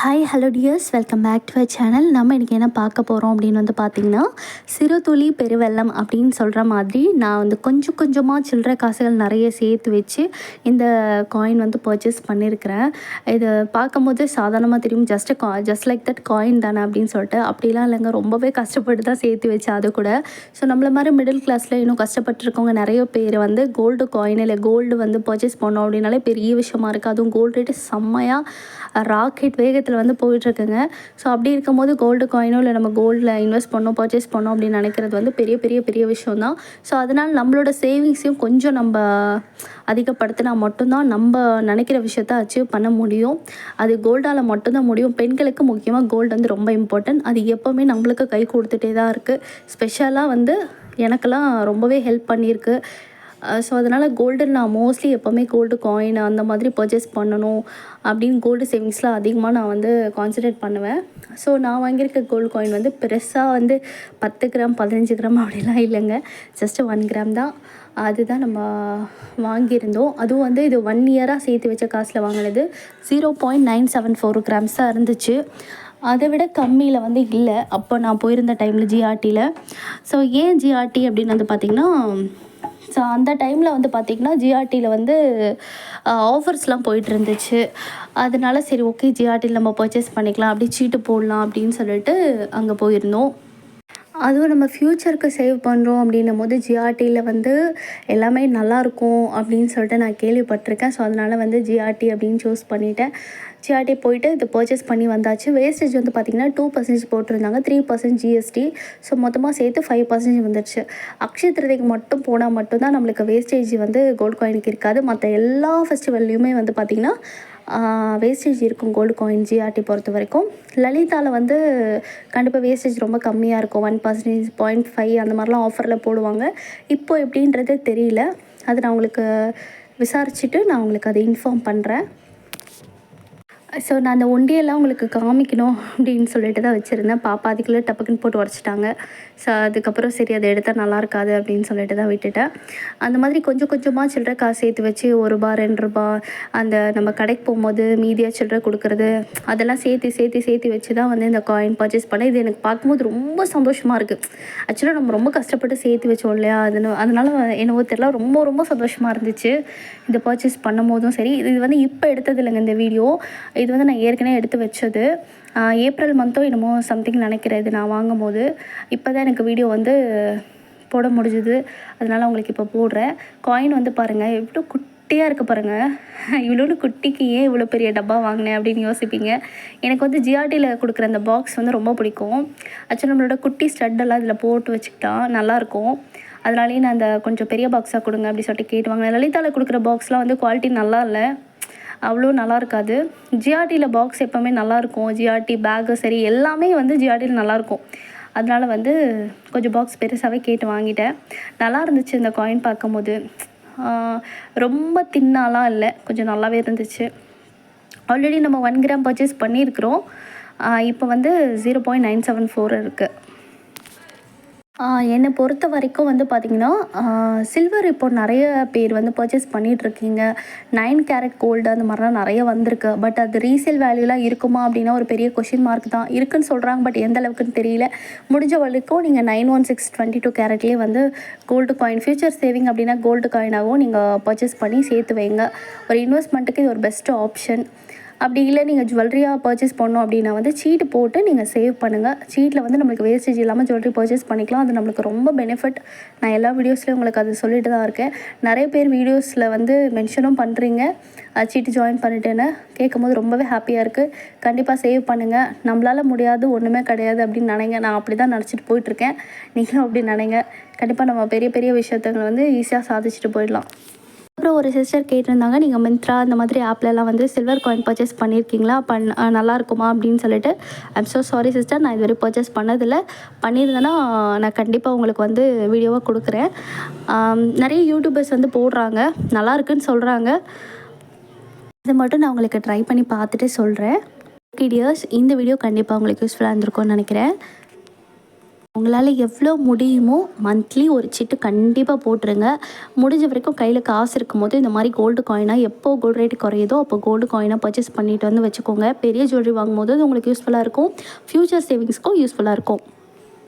Hi hello dears welcome back to our channel நம்ம இன்றைக்கி என்ன பார்க்க போகிறோம் அப்படின்னு வந்து பார்த்திங்கன்னா சிறுதுளி பெருவெள்ளம் அப்படின்னு சொல்கிற மாதிரி நான் வந்து கொஞ்சம் கொஞ்சமாக சில்லற காசுகள் நிறைய சேர்த்து வச்சு இந்த காயின் வந்து பர்ச்சேஸ் பண்ணியிருக்கிறேன் இது பார்க்கும்போது சாதாரணமாக தெரியும். ஜஸ்ட் கா ஜஸ்ட் லைக் தட் காயின் தானே அப்படின்னு சொல்லிட்டு. அப்படிலாம் இல்லைங்க. ரொம்பவே கஷ்டப்பட்டு தான் சேர்த்து வச்சு அது கூட. ஸோ நம்மள மாதிரி மிடில் கிளாஸில் இன்னும் கஷ்டப்பட்டுருக்கவங்க நிறைய பேர் வந்து கோல்டு காயின் இல்லை கோல்டு வந்து பர்ச்சேஸ் பண்ணோம் அப்படின்னாலே பெரிய விஷயமா இருக்குது அதுவும் கோல்டு ரேட்டு செம்மையாக ராக்கெட் வேகத்தில் வந்து போயிட்டுருக்குங்க. ஸோ அப்படி இருக்கும்போது கோல்டு காயினோ இல்லை நம்ம கோல்டில் இன்வெஸ்ட் பண்ணோம் பர்ச்சேஸ் பண்ணோம் அப்படின்னு நினைக்கிறது வந்து பெரிய பெரிய பெரிய விஷயம் தான் ஸோ அதனால் நம்மளோட சேவிங்ஸையும் கொஞ்சம் நம்ம அதிகப்படுத்தினா மட்டும்தான் நம்ம நினைக்கிற விஷயத்த அச்சீவ் பண்ண முடியும். அது கோல்டால் மட்டும்தான் முடியும். பெண்களுக்கு முக்கியமாக கோல்டு வந்து ரொம்ப இம்பார்ட்டன்ட் அது எப்போவுமே நம்மளுக்கு கை கொடுத்துட்டே தான் இருக்குது ஸ்பெஷலாக வந்து எனக்கெல்லாம் ரொம்பவே ஹெல்ப் பண்ணியிருக்கு. ஸோ அதனால் கோல்டு நான் மோஸ்ட்லி எப்போவுமே கோல்டு காயின் அந்த மாதிரி பர்ச்சேஸ் பண்ணணும் அப்படின்னு கோல்டு சேவிங்ஸில் அதிகமாக நான் வந்து கான்சன்ட்ரேட் பண்ணுவேன். ஸோ நான் வாங்கியிருக்க கோல்டு காயின் வந்து பெருசாக வந்து பத்து கிராம் பதினஞ்சு கிராம் அப்படிலாம் இல்லைங்க. ஜஸ்ட்டு ஒன் கிராம் தான். அதுதான் நம்ம வாங்கியிருந்தோம். அதுவும் வந்து இது ஒன் இயராக சேர்த்து வச்ச காசில் வாங்கினது. Zero point nine seven four கிராம்ஸாக இருந்துச்சு. அதை விட கம்மியில் வந்து இல்லை. அப்போ நான் போயிருந்த டைமில் ஜிஆர்டியில் ஸோ ஏன் ஜிஆர்டி அப்படின்னு வந்து பார்த்திங்கன்னா ஸோ அந்த டைமில் வந்து பார்த்திங்கன்னா ஜிஆர்டியில் வந்து ஆஃபர்ஸ்லாம் போயிட்டு இருந்துச்சு அதனால சரி ஓகே ஜிஆர்டியில் நம்ம பர்ச்சேஸ் பண்ணிக்கலாம் அப்படி சீட்டு போடலாம் அப்படின்னு சொல்லிட்டு அங்கே போயிருந்தோம். அதுவும் நம்ம ஃப்யூச்சருக்கு சேவ் பண்ணுறோம் அப்படின்னும் போது ஜிஆர்டியில் வந்து எல்லாமே நல்லாயிருக்கும் அப்படின்னு சொல்லிட்டு நான் கேள்விப்பட்டிருக்கேன். ஸோ அதனால் வந்து ஜிஆர்டி அப்படின்னு சூஸ் பண்ணிவிட்டேன் ஜிஆர்டி போயிட்டு இது பர்ச்சேஸ் பண்ணி வந்தாச்சு. வேஸ்டேஜ் வந்து பார்த்திங்கன்னா டூ பர்சன்டேஜ் போட்டிருந்தாங்க. த்ரீ பர்சன்ட் ஜிஎஸ்டி ஸோ மொத்தமாக சேர்த்து ஃபைவ் பர்சன்டேஜ் வந்துடுச்சு அக்ஷய திருதிக்கு மட்டும் போனால் மட்டும்தான் நம்மளுக்கு வேஸ்டேஜ் வந்து கோல்ட் காயினுக்கு இருக்காது. மற்ற எல்லா ஃபெஸ்டிவல்லையுமே வந்து பார்த்திங்கன்னா வேஸ்டேஜ் இருக்கும் கோல்டு காயின் ஜிஆர்டி பொறுத்த வரைக்கும். லலிதாவில் வந்து கண்டிப்பாக வேஸ்டேஜ் ரொம்ப கம்மியாக இருக்கும். ஒன் பர்சன்டேஜ் பாயிண்ட் ஃபைவ் அந்த மாதிரிலாம் ஆஃபரில் போடுவாங்க. இப்போது எப்படின்றது தெரியல. அது நான் உங்களுக்கு விசாரிச்சுட்டு நான் உங்களுக்கு அதை இன்ஃபார்ம் பண்ணுறேன் ஸோ நான் அந்த ஒண்டியெல்லாம் உங்களுக்கு காமிக்கணும் அப்படின்னு சொல்லிட்டு தான் வச்சுருந்தேன். பாப்பா அதுக்குள்ளே டப்புக்குன்னு போட்டு உடச்சிட்டாங்க. ஸோ அதுக்கப்புறம் சரி அதை எடுத்தால் நல்லா இருக்காது அப்படின்னு சொல்லிட்டு தான் விட்டுட்டேன். அந்த மாதிரி கொஞ்சம் கொஞ்சமாக சில்லற காசு சேர்த்து வச்சு ஒரு ரூபா ரெண்டு ரூபா அந்த நம்ம கடைக்கு போகும்போது மீதியாக சில்லற கொடுக்குறது அதெல்லாம் சேர்த்து சேர்த்து சேர்த்து வச்சு தான் வந்து இந்த காயின் பர்ச்சேஸ் பண்ணேன். இது எனக்கு பார்க்கும்போது ரொம்ப சந்தோஷமாக இருக்குது ஆக்சுவலாக நம்ம ரொம்ப கஷ்டப்பட்டு சேர்த்து வச்சோம் இல்லையா? அதுன்னு அதனால் என்னவோ தெரியல. ரொம்ப ரொம்ப சந்தோஷமாக இருந்துச்சு. இந்த பர்ச்சேஸ் பண்ணும் போதும் சரி இது வந்து இப்போ எடுத்தது இல்லைங்க இந்த வீடியோ இது வந்து நான் ஏற்கனவே எடுத்து வச்சது. ஏப்ரல் மந்த்தோ என்னமோ சம்திங் நினைக்கிறேன். இது நான் வாங்கும் போது இப்போ தான் எனக்கு வீடியோ வந்து போட முடிஞ்சுது. அதனால் உங்களுக்கு இப்போ போடுறேன். காயின் வந்து பாருங்கள் எவ்வளோ குட்டியாக இருக்க பாருங்கள் இவ்வளோன்னு குட்டிக்கு ஏன் இவ்வளோ பெரிய டப்பா வாங்கினேன் அப்படின்னு யோசிப்பீங்க. எனக்கு வந்து ஜிஆர்டியில் கொடுக்குற அந்த பாக்ஸ் வந்து ரொம்ப பிடிக்கும். ஆக்சுவலாக நம்மளோட குட்டி ஸ்டட்டெல்லாம் இதில் போட்டு வச்சுக்கிட்டா நல்லாயிருக்கும் அதனாலேயே நான் அந்த கொஞ்சம் பெரிய பாக்ஸாக கொடுங்க அப்படி சொல்லிட்டு கேட்டு வாங்கினேன். லலிதாவில் கொடுக்குற பாக்ஸ்லாம் வந்து குவாலிட்டி நல்லா இல்லை. அவ்வளோ நல்லா இருக்காது. ஜிஆர்டியில் பாக்ஸ் எப்போவுமே நல்லாயிருக்கும் ஜிஆர்டி பேக்கு சரி எல்லாமே வந்து ஜிஆர்டியில் நல்லாயிருக்கும் அதனால் வந்து கொஞ்சம் பாக்ஸ் பெருசாகவே கேட்டு வாங்கிட்டேன். நல்லா இருந்துச்சு இந்த காயின் பார்க்கும்போது. ரொம்ப தின்னாலாம் இல்லை. கொஞ்சம் நல்லாவே இருந்துச்சு. ஆல்ரெடி நம்ம ஒன் கிராம் பர்ச்சேஸ் பண்ணியிருக்கிறோம். இப்போ வந்து zero point nine seven four இருக்குது என்னை பொறுத்த வரைக்கும் வந்து பார்த்திங்கன்னா சில்வர் இப்போ நிறைய பேர் வந்து பர்ச்சேஸ் பண்ணிகிட்ருக்கீங்க நைன் கேரட் கோல்டு அந்த மாதிரிலாம் நிறைய வந்திருக்கு. பட் அது ரீசேல் வேல்யூலாம் இருக்குமா அப்படின்னா ஒரு பெரிய கொஷின் மார்க் தான். இருக்குன்னு சொல்கிறாங்க பட் எந்த அளவுக்குன்னு தெரியல. முடிஞ்ச வரைக்கும் நீங்கள் nine one six twenty two கேரட்லேயே வந்து கோல்டு காயின் ஃபியூச்சர் சேவிங் அப்படின்னா கோல்டு காயினாகவும் நீங்கள் பர்ச்சேஸ் பண்ணி சேர்த்து வைங்க. ஒரு இன்வெஸ்ட்மெண்ட்டுக்கு இது ஒரு பெஸ்ட்டு ஆப்ஷன் அப்படி இல்லை நீங்கள் ஜுவல்லரியாக பர்ச்சேஸ் பண்ணோம் அப்படின்னா வந்து சீட்டு போட்டு நீங்கள் சேவ் பண்ணுங்கள் சீட்டில் வந்து நம்மளுக்கு வேஸ்டேஜ் இல்லாமல் ஜுவல்லரி பர்ச்சேஸ் பண்ணிக்கலாம். அது நம்மளுக்கு ரொம்ப பெனிஃபிட் நான் எல்லா வீடியோஸ்லேயும் உங்களுக்கு அது சொல்லிட்டு தான் இருக்கேன். நிறைய பேர் வீடியோஸில் வந்து மென்ஷனும் பண்ணுறீங்க சீட்டு ஜாயின் பண்ணிட்டேன்னு கேட்கும் போது ரொம்பவே ஹாப்பியாக இருக்குது கண்டிப்பாக சேவ் பண்ணுங்கள் நம்மளால் முடியாது ஒன்றுமே கிடையாது அப்படின்னு நினைங்க. நான் அப்படி தான் நினச்சிட்டு போயிட்டுருக்கேன். நீங்களும் அப்படி நினைங்க. கண்டிப்பாக நம்ம பெரிய பெரிய விஷயத்தங்களை வந்து ஈஸியாக சாதிச்சுட்டு போயிடலாம். அப்புறம் ஒரு சிஸ்டர் கேட்டிருந்தாங்க நீங்கள் மிந்த்ரா அந்த மாதிரி ஆப்லலாம் வந்து சில்வர் காயின் பர்ச்சேஸ் பண்ணியிருக்கீங்களா பண் நல்லா இருக்குமா? அப்படின்னு சொல்லிட்டு ஐம் ஸோ சாரி சிஸ்டர் நான் இதுவரை பர்ச்சேஸ் பண்ணதில்லை. பண்ணியிருந்தேன்னா நான் கண்டிப்பாக உங்களுக்கு வந்து வீடியோவாக கொடுக்குறேன். நிறைய யூடியூபர்ஸ் வந்து போடுறாங்க. நல்லா இருக்குன்னு சொல்கிறாங்க இதை மட்டும் நான் உங்களுக்கு ட்ரை பண்ணி பார்த்துட்டு சொல்கிறேன் ஓகே டியர்ஸ் இந்த வீடியோ கண்டிப்பாக உங்களுக்கு யூஸ்ஃபுல்லாக இருந்திருக்கும்னு நினைக்கிறேன். உங்களால் எவ்வளோ முடியுமோ மந்த்லி ஒரு சிட்டு கண்டிப்பாக போட்டுருங்க. முடிஞ்ச வரைக்கும் கையில் காசு இருக்கும்போது இந்த மாதிரி கோல்டு காயினாக எப்போ கோல்டு ரேட் குறையுதோ அப்போ கோல்டு காயினாக பர்ச்சேஸ் பண்ணிட்டு வந்து வச்சுக்கோங்க. பெரிய ஜுவல்லரி வாங்கும்போது அது உங்களுக்கு யூஸ்ஃபுல்லாக இருக்கும். ஃப்யூச்சர் சேவிங்ஸ்க்கும் யூஸ்ஃபுல்லாக இருக்கும்.